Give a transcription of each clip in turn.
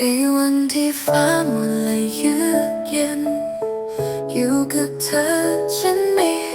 ในวันที่ฟ้ามัวและเยือกเย็น อยู่กับเธอฉันไม่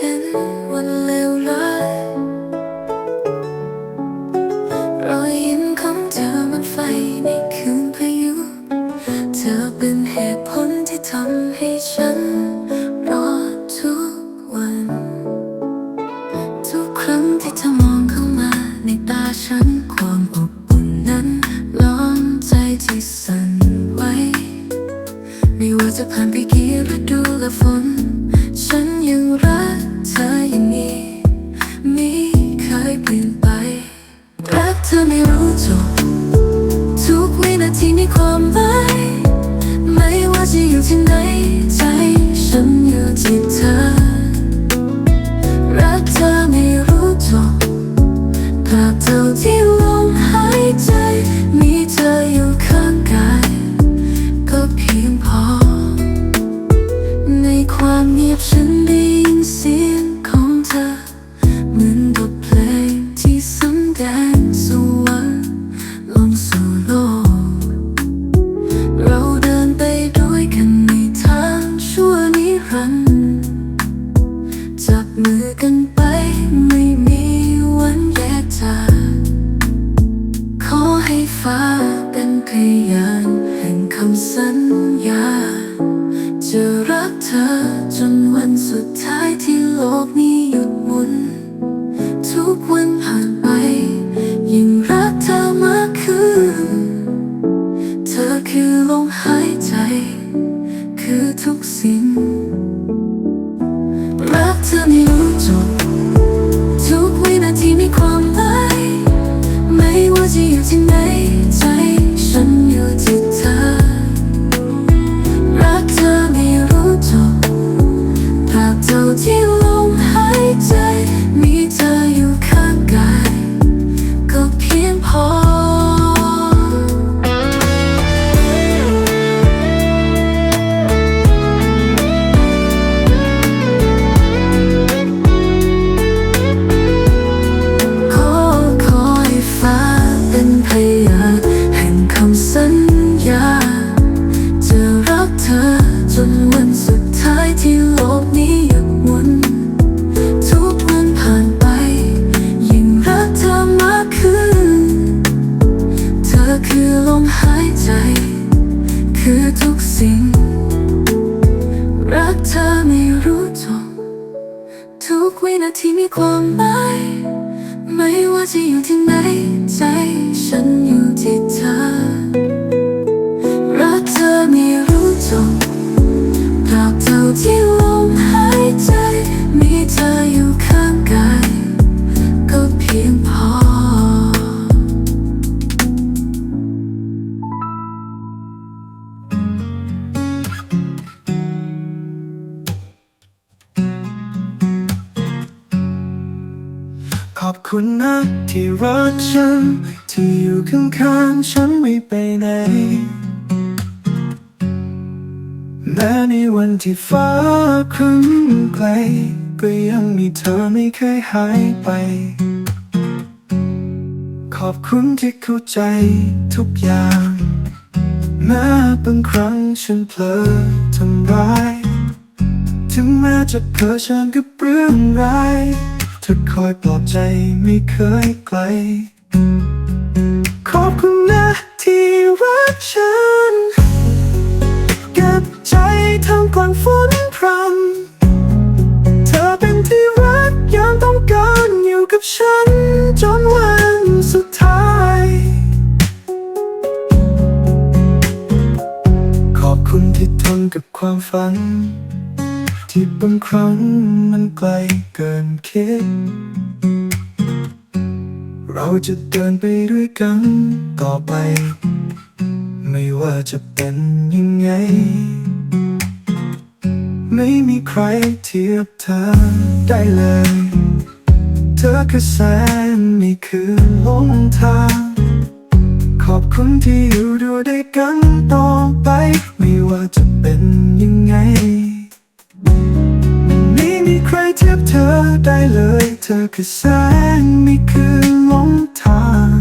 ทุกวินาทีมีความหมาย ไม่ว่าจะอยู่ที่ไหนใจฉันอยู่ที่ ฉัน ที่อยู่ข้างๆฉันไม่ไปไหนแม้ในวันที่ฟ้าครึ้มไกลก็ยังมีเธอไม่เคยหายไป ขอบคุณที่เข้าใจทุกอย่างแม้บางครั้งฉันเผลอทำร้าย ถึงแม้จะเผชิญกับเรื่องร้ายเธอคอยปลอบใจไม่เคยไกล ขอบคุณนะที่รักฉัน เก็บใจทำกลางฝนพรำเธอเป็นที่รักยังต้องการอยู่กับฉัน จนวันสุดท้าย ขอบคุณที่ทนกับความฝัน ที่บางครั้งมันไกลเกินคิด เราจะเดินไปด้วยกันต่อไป ไม่ว่าจะเป็นยังไง ไม่มีใครเทียบเธอได้เลย เธอคือแสงนี่คือหนทาง ขอบคุณที่อยู่ด้วยกันต่อไป ไม่ว่าจะเป็นยังไง ม่มีใครเทียบเธอได้เลย เธอคือแสงนี่คือหลงทาง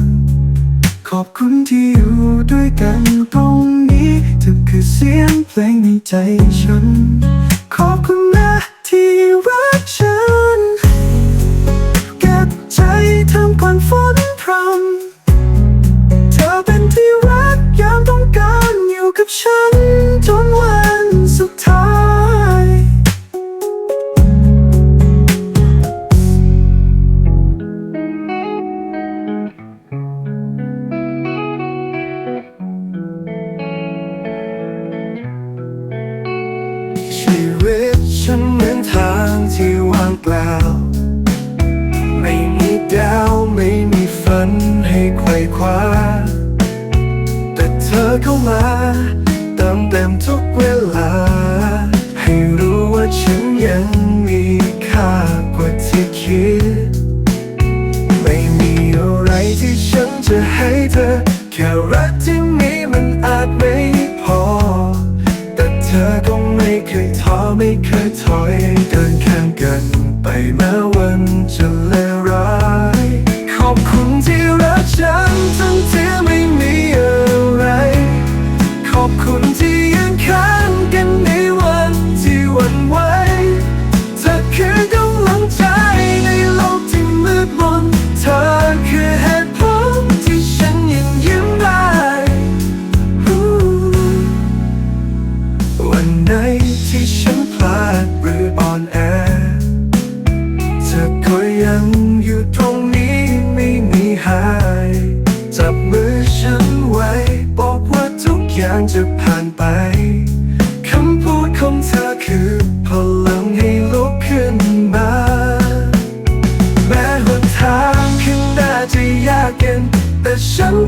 ขอบคุณที่อยู่ด้วยกันตรงนี้ เธอคือเสียงเพลงในใจฉัน ขอบคุณนะที่รักฉัน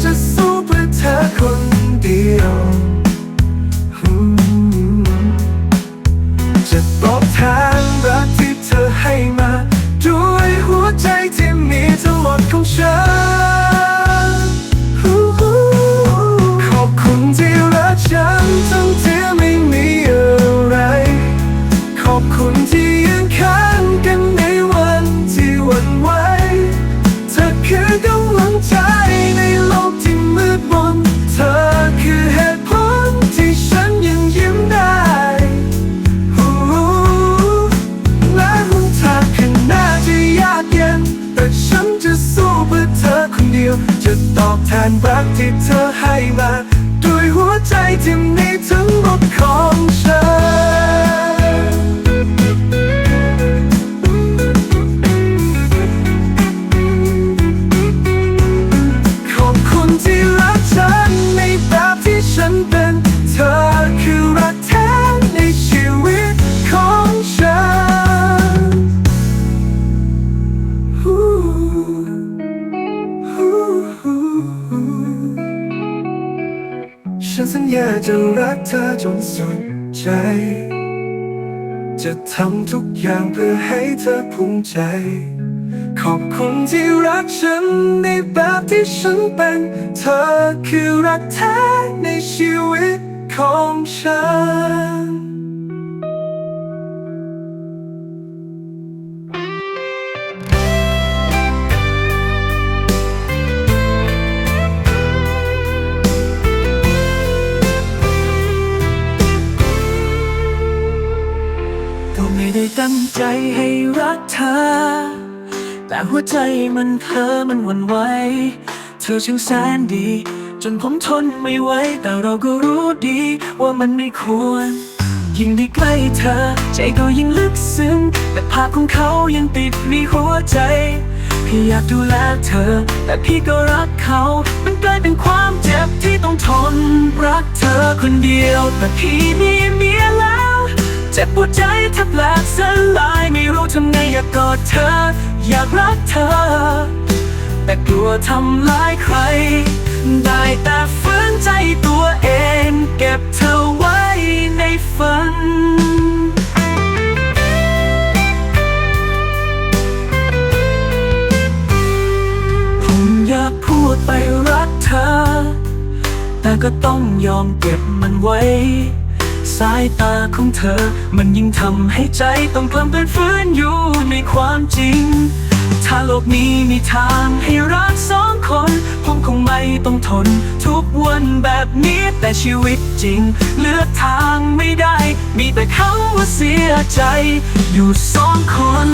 จะสู้เพื่อเธอคนเดียว กเธอจนสุดใจ จะทำทุกอย่างเพื่อให้เธอภูมิใจ ขอบคุณที่รักฉันในแบบที่ฉันเป็น เธอคือรักแท้ในชีวิตของฉัน ใจให้รักเธอ แต่หัวใจมันเธอมันหวั่นไหวเธอช่างแสนดี จนผมทนไม่ไหวแต่เราก็รู้ดีว่ามันไม่ควร ยิ่งได้ใกล้เธอ ใจก็ยิ่งลึกซึ้ง แต่ภาพของเขายังติดในหัวใจพี่อยากดูแลเธอ แต่พี่ก็รักเขา มันกลายเป็นความเจ็บที่ต้องทน รักเธอคนเดียว แต่พี่มีเมียแล้ว เจ็บปวดใจแทบแหลกสลายไม่รู้ทำไงอยากกอดเธอ อยากรักเธอ แต่กลัวทำร้ายใคร ได้แต่ฝืนใจตัวเอง เก็บเธอไว้ในฝันผมอยากพูดไปรักเธอ แต่ก็ต้องยอมเก็บมันไว้ สายตาของเธอ มันยิ่งทำให้ใจต้องกลั้มเป็นฟื้นอยู่ในความจริง ถ้าโลกนี้มีทางให้รักสองคน ผมคงไม่ต้องทน ทุกวันแบบนี้แต่ชีวิตจริง เลือกทางไม่ได้ มีแต่คำว่าเสียใจ อยู่สองคน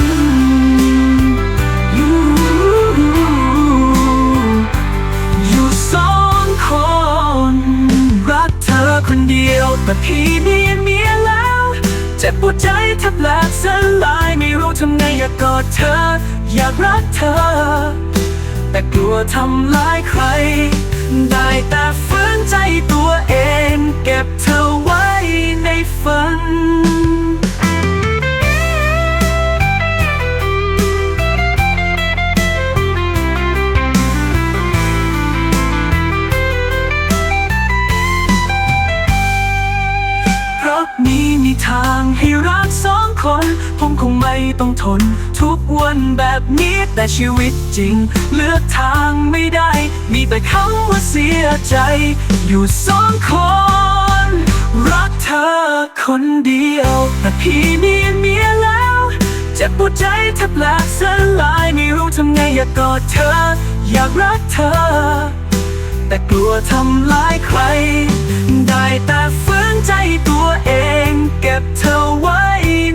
เดียวแต่พี่มีเมียแล้ว เจ็บปวดใจแทบแหลกสลายไม่รู้ทำไงอยากกอดเธอ อยากรักเธอ แต่กลัวทำร้ายใคร ได้แต่ฝืนใจตัวเอง เก็บเธอไว้ในฝันางให้รักสองคน ผมคงไม่ต้องทน ทุกวันแบบนี้แต่ชีวิตจริง เลือกทางไม่ได้ มีแต่คำว่าเสียใจ อยู่สองคน รักเธอคนเดียว แต่พี่มีเมียแล้ว เจ็บปวดใจแทบแหลกสลายไม่รู้ทำไงอยากกอดเธอ อยากรักเธอ แต่กลัวทำร้ายใคร ได้แต่ ใจตัวเองเก็บเธอไว้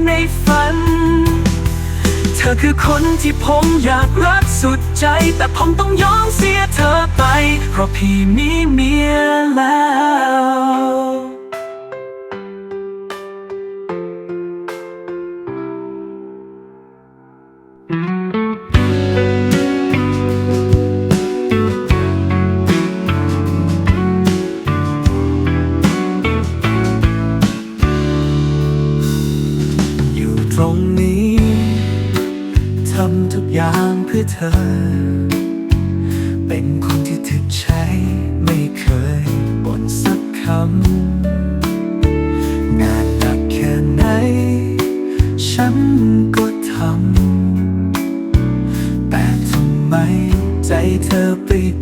ในฝัน เธอคือคนที่ผมอยากรักสุดใจ แต่ผมต้องยอมเสียเธอไป เพราะพี่มีเมีย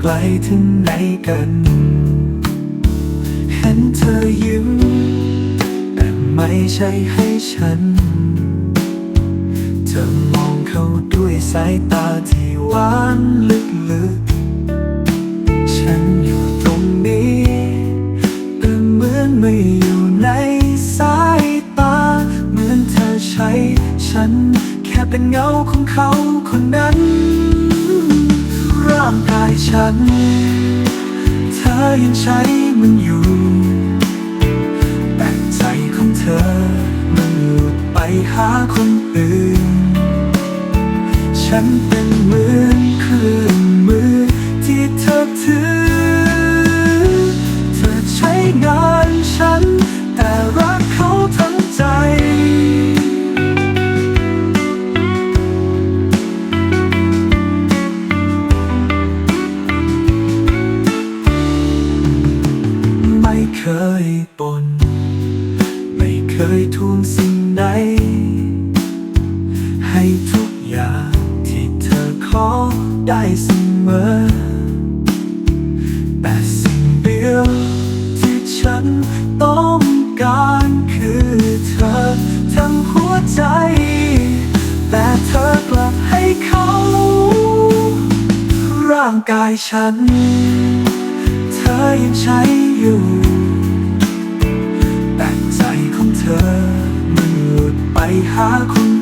ไปไกลถึงไหนกัน เห็นเธอยิ้มแต่ไม่ใช่ให้ฉัน เธอมองเขาด้วยสายตาที่หวานลึกๆ ฉันอยู่ตรงนี้แต่เหมือนไม่อยู่ในสายตา เหมือนเธอใช้ฉัน แค่เป็นเงาของเขาคนนั้นางกายฉัน เธอยังใช้มันอยู่ แต่ใจของเธอมันหลุดไปหาคนอื่น ฉันเป็นเหมือนครื่อ เคยปน ไม่เคยทวงสิ่งใด ให้ทุกอย่างที่เธอขอได้เสมอ แต่สิ่งเดียวที่ฉันต้องการคือเธอทั้งหัวใจ แต่เธอกลับให้เขา ร่างกายฉัน เธอยังใช้อยู่ ไปหาคุณ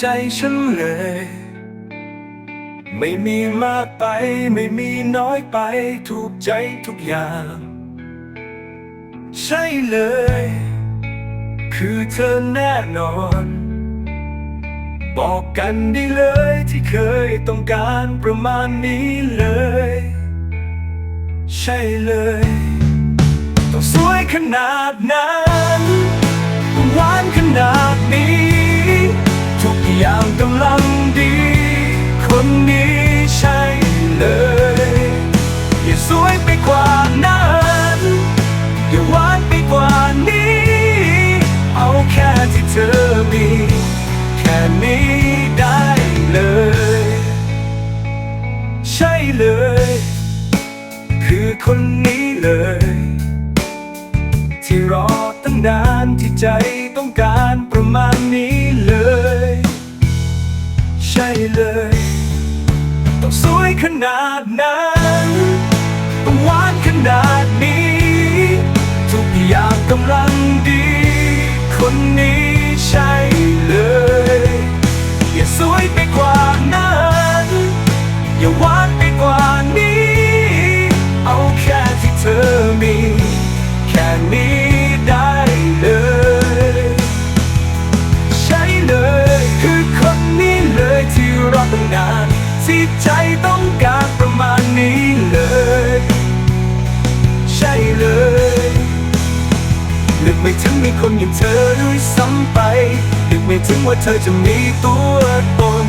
ใจฉันเลย ไม่มีมากไป ไม่มีน้อยไป ถูกใจทุกอย่าง ใช่เลย คือเธอแน่นอน บอกกันได้เลยที่เคยต้องการประมาณนี้เลย ใช่เลย ต้องสวยขนาดนั้นหวานขนาดนี้ อย่างกำลังดี คนนี้ใช่เลย อย่าสวยไปกว่านั้น นี้ อย่างเธอด้วยซ้ำไปนึกไม่ถึงว่าเธอจะมีตัวตน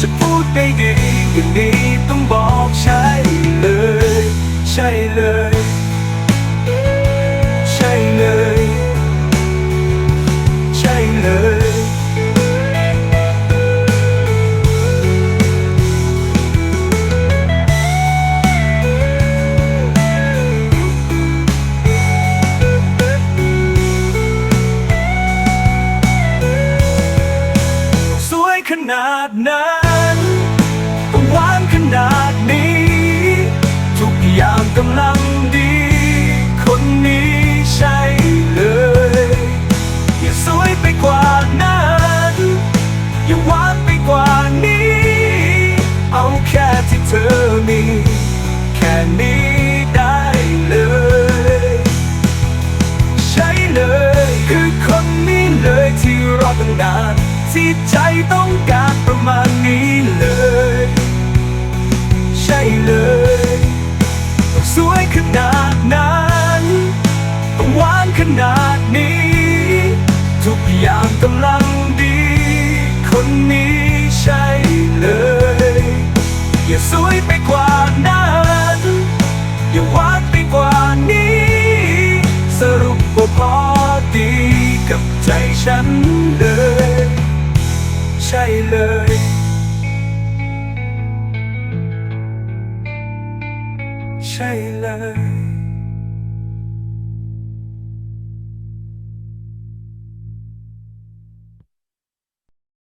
จะพูดได้ดีอย่านี้ต้องบอก กำลังดี คนนี้ใช่เลย อย่าสวยไปกว่านั้น อย่าหวานไปกว่านี้ เอาแค่ที่เธอมี แค่นี้ นี้ใช่เลย อย่าสวยไปกว่านั้นอย่าหวานไปกว่านี้ สรุปว่าพอดีกับใจฉันเลย ใช่เลย